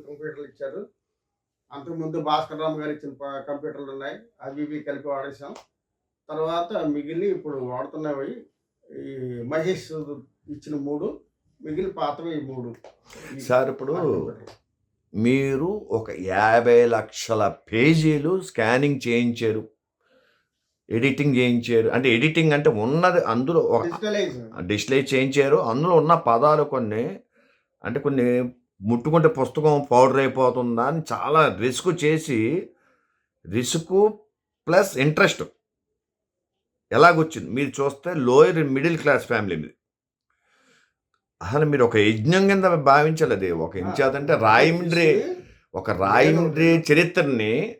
కంప్యూటర్లు ఇచ్చారు. అంతకుముందు భాస్కర్ రామ్ గారు ఇచ్చిన కంప్యూటర్లు ఉన్నాయి. అవి ఇవి కలిపి వాడేసాం తర్వాత మిగిలిన ఇప్పుడు వాడుతున్నవి ఈ మహేష్ ఇచ్చిన మూడు మిగిలిన పాతవి మూడు. సార్ ఇప్పుడు. మీరు ఒక యాభై లక్షల పేజీలు స్కానింగ్ చేయించారు. ఎడిటింగ్ చేయించారు. అంటే ఎడిటింగ్ అంటే ఉన్నది అందులో డిజిటలైజ్. డిస్ప్లే చేయించారు. అందులో ఉన్న పదాలు కొన్ని అంటే కొన్ని ముట్టుకుంటే పుస్తకం పౌడర్ అయిపోతుందా అని చాలా రిస్క్ చేసి రిస్క్ ప్లస్ ఇంట్రెస్ట్. ఎలాగొచ్చింది? మీరు చూస్తే లోయర్ మిడిల్ క్లాస్ ఫ్యామిలీ మీది. అసలు మీరు ఒక యజ్ఞం కింద భావించాలి అది ఒక ఇంచేతంటే రాయమండ్రి ఒక రాయమండ్రి చరిత్రని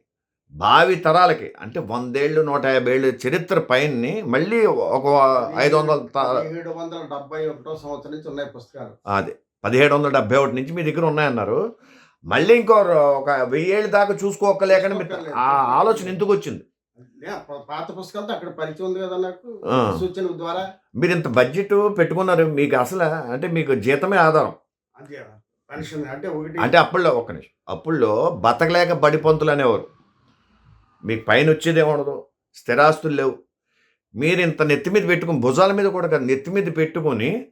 భావి తరాలకి అంటే వందేళ్ళు నూట యాభై ఏళ్ళు చరిత్ర పైన మళ్ళీ ఒక ఐదు వందల ఏడు వందల డెబ్బై ఒకటో సంవత్సరం నుంచి ఉన్నాయి పుస్తకాలు. అదే. పదిహేడు వందల డెబ్బై ఒకటి నుంచి మీ దగ్గర ఉన్నాయన్నారు. మళ్ళీ ఇంకో ఒక వెయ్యి ఏళ్ళు దాకా చూసుకోకలేకని ఆ ఆలోచన ఎందుకు వచ్చింది పాత పుస్తకాలతో అక్కడ పరిచయం ఉంది కదా నాకు. సూచన ద్వారా. మీరు ఇంత బడ్జెట్ పెట్టుకున్నారు మీకు అసలు అంటే మీకు జీతమే ఆధారం. అంటే ఒకటి. అంటే అప్పుల్లో ఒక్క నిమిషం. అప్పుల్లో బతకలేక బడి పంతులు అనేవారు. మీకు పైన వచ్చేది ఉండదు స్థిరాస్తులు లేవు. మీరు ఇంత నెత్తి మీద పెట్టుకుని భుజాల మీద కూడా కాదు నెత్తి మీద పెట్టుకొని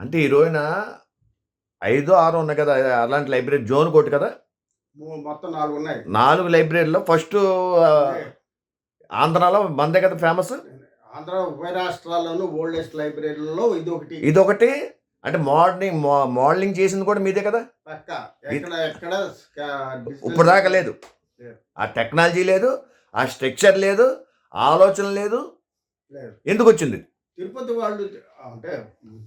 అంటే ఈ రోజున ఐదో ఆరో ఉన్నాయి కదా అలాంటి లైబ్రరీ జోన్ కోటి కదా? మొత్తం నాలుగు ఉన్నాయి. నాలుగు లైబ్రరీలో ఫస్ట్ ఆంధ్రాలో మందే కదా ఫేమస్? ఆంధ్ర ఉభయ రాష్ట్రాల్లోనూ ఓల్డెస్ట్ లైబ్రరీలలో ఇది ఒకటి ఇదొకటి? అంటే మోడలింగ్ మోడలింగ్ చేసింది కూడా మీదే కదా? ఇప్పుడు దాకా లేదు. ఆ టెక్నాలజీ లేదు ఆ స్ట్రక్చర్ లేదు ఆలోచన లేదు. ఎందుకు వచ్చింది? తిరుపతి వాళ్ళు అంటే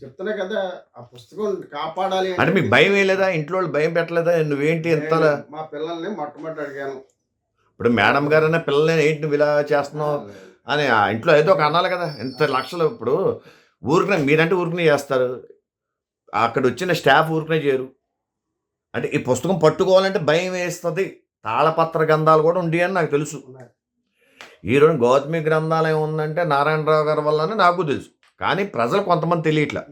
చెప్తున్నా కదా ఆ పుస్తకం కాపాడాలి అంటే మీకు భయం వేయలేదా ఇంట్లో వాళ్ళు భయం పెట్టలేదా? నువ్వేంటి ఎంత మా పిల్లల్ని మొట్టమొదటి అడిగాను. ఇప్పుడు మేడం గారు అన్న పిల్లల్ని ఏంటి నువ్వు ఇలా చేస్తున్నావు? అని ఆ ఇంట్లో ఏదో ఒక అనాలి కదా? ఎంత లక్షలు ఇప్పుడు ఊరికనే మీరంటే ఊరికనే చేస్తారు. అక్కడ వచ్చిన స్టాఫ్ ఊరికనే చేయరు అంటే ఈ పుస్తకం పట్టుకోవాలంటే భయం వేస్తుంది. తాళపత్ర గంధాలు కూడా ఉండి అని నాకు తెలుసు. ఈరోజు గౌతమి గ్రంథాలయం ఉందంటే నారాయణరావు గారి వల్లనే నాకు తెలుసు. కానీ ప్రజలు కొంతమంది తెలియట్లా.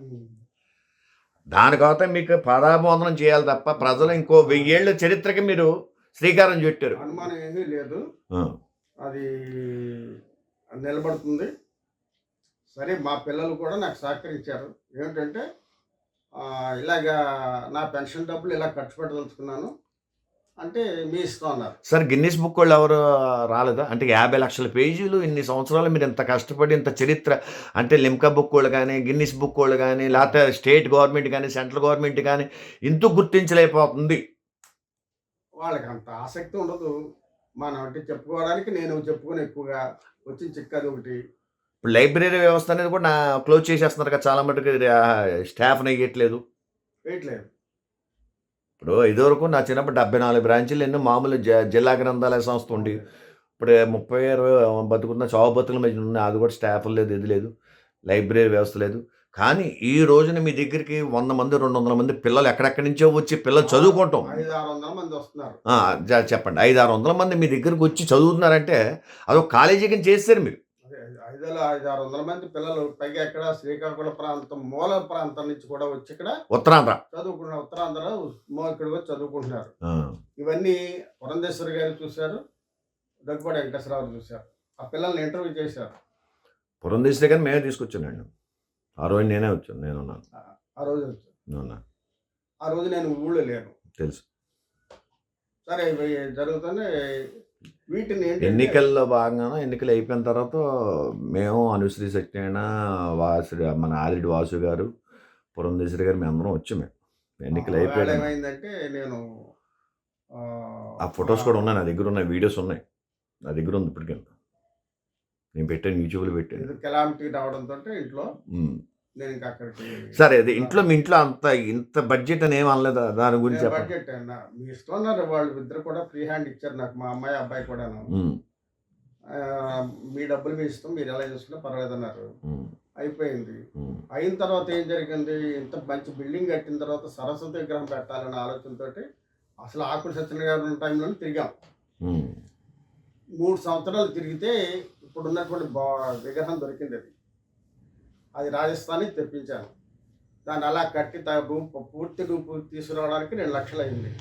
దానికైతే మీకు పదాభివందనం చేయాలి తప్ప ప్రజలు ఇంకో వెయ్యేళ్ళ చరిత్రకి మీరు శ్రీకారం చుట్టారు. అనుమానం ఏమీ లేదు. అది నిలబడుతుంది. సరే మా పిల్లలు కూడా నాకు సహకరించారు. ఏమిటంటే ఇలాగా నా పెన్షన్ డబ్బులు ఇలా ఖర్చు పెట్టదలుచుకున్నాను. అంటే మీ ఇష్టం అన్నారు. సార్ గిన్నిస్ బుక్ వాళ్ళు ఎవరు రాలేదా? అంటే యాభై లక్షల పేజీలు ఇన్ని సంవత్సరాలు మీరు ఇంత కష్టపడి ఇంత చరిత్ర అంటే లిమ్కా బుక్ వాళ్ళు కానీ గిన్నిస్ బుక్ వాళ్ళు కానీ లేకపోతే స్టేట్ గవర్నమెంట్ కానీ సెంట్రల్ గవర్నమెంట్ కానీ ఎందుకు గుర్తించలేకపోతుంది. వాళ్ళకి అంత ఆసక్తి ఉండదు. మనం అంటే చెప్పుకోవడానికి నేను చెప్పుకొని ఎక్కువగా వచ్చిన చిక్కది ఒకటి. ఇప్పుడు లైబ్రరీ వ్యవస్థ అనేది కూడా నా క్లోజ్ చేసేస్తున్నారు కదా చాలా మటుకు స్టాఫ్ నెయ్యట్లేదు వేయట్లేదు. ఇప్పుడు ఇదివరకు నా చిన్నప్పుడు డెబ్బై నాలుగు బ్రాంచీలు ఎన్నో మామూలు జ- జిల్లా గ్రంథాలయ సంస్థ ఉండి ఇప్పుడు ముప్పై ఇరవై బతుకున్న చావు బతుకుల మధ్య ఉన్న అది కూడా స్టాఫ్ లేదు ఇది లేదు లైబ్రరీ వ్యవస్థ లేదు. కానీ ఈ రోజున మీ దగ్గరికి వంద మంది రెండు వందల మంది పిల్లలు ఎక్కడెక్కడి నుంచో వచ్చి పిల్లలు చదువుకుంటాం చెప్పండి ఐదు ఆరు వందల మంది మీ దగ్గరికి వచ్చి చదువుతున్నారంటే అదొక కాలేజీ కింద చేస్తారు మీరు. ఐదు ఐదు ఆరు వందల మంది పిల్లలు పైగా ఎక్కడ శ్రీకాకుళం ప్రాంతం మూల ప్రాంతం నుంచి కూడా వచ్చి ఇక్కడ ఉత్తరాంధ్ర. చదువుకుంటున్నారు ఉత్తరాంధ్ర మో ఇక్కడికి వచ్చి చదువుకుంటున్నారు. ఇవన్నీ పురంధేశ్వరి గారు చూశారు దగ్గుబాటి వెంకటేశ్వరరావు చూశారు. ఆ పిల్లల్ని ఇంటర్వ్యూ చేశారు. పురంధేశ్వరి గారిని మేమే తీసుకొచ్చానండి. ఆ రోజు నేనే వచ్చాను నేను ఆ రోజు ఉన్నాను ఆ రోజు నేను ఊళ్ళో లేను. తెలుసు. సరే ఇవి జరుగుతూనే వీటిని ఎన్నికల్లో భాగంగా ఎన్నికలు అయిపోయిన తర్వాత మేము అనుశ్రీ సత్యనారాయణ వాసు మన ఆదిరెడ్డి వాసు గారు పురంధేశ్వరి గారు మేము. అందరం వచ్చాము ఎన్నికలు అయిపోయాయి ఏమైందంటే నేను ఆ ఫొటోస్ కూడా ఉన్నాయి నా దగ్గర ఉన్నాయి వీడియోస్ ఉన్నాయి. నా దగ్గర ఉంది ఇప్పటికే. నేను పెట్టాను యూట్యూబ్లో పెట్టాను. కెలామిటీ రావడంతో ఇంట్లో. నేను ఇంకా అక్కడికి సరే అది ఇంట్లో మీ ఇంట్లో అంత ఇంత బడ్జెట్ అని ఏం అనలేదా? దాని గురించి నేను చెప్పండి. బడ్జెట్ అన్న. మీ ఇష్టం అన్నారు వాళ్ళు ఇద్దరు కూడా ఫ్రీ హ్యాండ్ ఇచ్చారు నాకు మా అమ్మాయి అబ్బాయి కూడాను. ఉమ్, ఆ, మీ డబ్బులు మీ ఇష్టం మీరు ఎలా చేసుకున్నా పర్వాలేదు అన్నారు ఉమ్, అయిపోయింది. ఉమ్, అయిన తర్వాత ఏం జరిగింది? ఇంత మంచి బిల్డింగ్ కట్టిన తర్వాత సరస్వతి విగ్రహం పెట్టాలనే ఆలోచనతోటి అసలు ఆకుల సత్యనారాయణ గారు టైంలో తిరిగాం. ఉమ్. మూడు సంవత్సరాలు తిరిగితే ఇప్పుడు ఉన్నటువంటి బా విగ్రహం దొరికింది అది. అది రాజస్థాన్కి తెప్పించాను. దాన్ని అలా కట్టి తా రూపు పూర్తి రూపు తీసుకురావడానికి రెండు లక్షలు అయింది.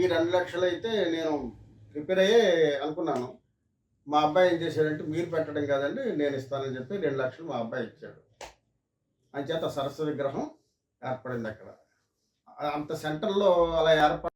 ఈ రెండు లక్షలు అయితే నేను రిపేర్ అయ్యే అనుకున్నాను. మా అబ్బాయి ఏం చేశాడంటే మీరు పెట్టడం కాదండి నేను ఇస్తానని చెప్పి రెండు లక్షలు మా అబ్బాయి ఇచ్చాడు. అంచేత సరస్వతి విగ్రహం ఏర్పడింది అక్కడ. అంత సెంటర్లో అలా ఏర్పడి